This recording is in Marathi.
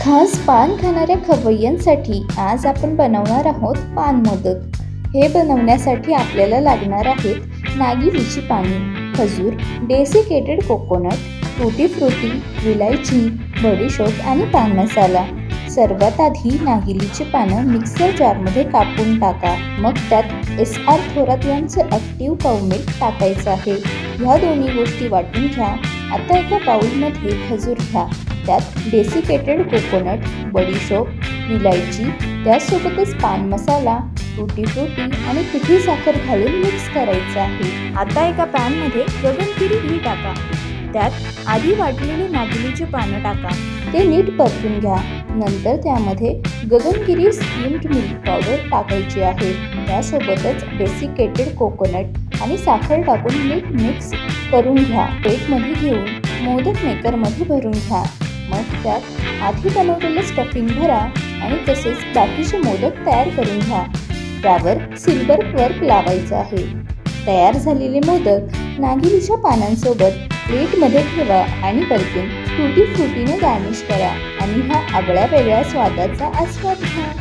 खास पान खाणाऱ्या खवय्यांसाठी आज आपण बनवणार आहोत पान मोदक. हे बनवण्यासाठी आपल्याला लागणार आहेत नागिलीची पाने खजूर डेसिकेटेड कोकोनट टुटी फ्रुटी विलायची बडीशोप आणि पान मसाला. सर्वात आधी नागिलीची पानं मिक्सर जारमध्ये कापून टाका. मग त्यात एस आर थोरात यांचं ॲक्टिव्ह पावमेट टाकायचं आहे. ह्या दोन्ही गोष्टी वाटून घ्या. आता एका बाऊलमध्ये खजूर घ्या. त्यात डेसिकेटेड कोकोनट बडीशोप इलायची त्यासोबतच पान मसाला टुटी फ्रुटी आणि पिठी साखर घालून मिक्स करायचं आहे. आता एका पॅनमध्ये गगनगिरी घी टाका. त्यात आधी वाटलेली नागिलीची पानं टाका. ते नीट परतून घ्या. नंतर त्यामध्ये गगनगिरी स्टीम्ड मिल्क पावडर टाकायची आहे. त्यासोबतच डेसिकेटेड कोकोनट आणि साखर टाकून नीट मिक्स करून घ्या. प्लेटमध्ये घेऊन मोदक मेकरमध्ये भरून घ्या. मग त्यात. आधी बनवलेलं स्टफिंग भरा आणि तसेच बाकीचे मोदक तयार करून घ्या. त्यावर सिल्वर वर्क लावायचं आहे. तयार झालेले मोदक नागिलीच्या पानांसोबत प्लेटमध्ये ठेवा आणि परतून फ्रुटी फ्रुटीने गार्निश करा आणि हा आगळ्या वेगळ्या स्वादाचा आस्वाद घ्या.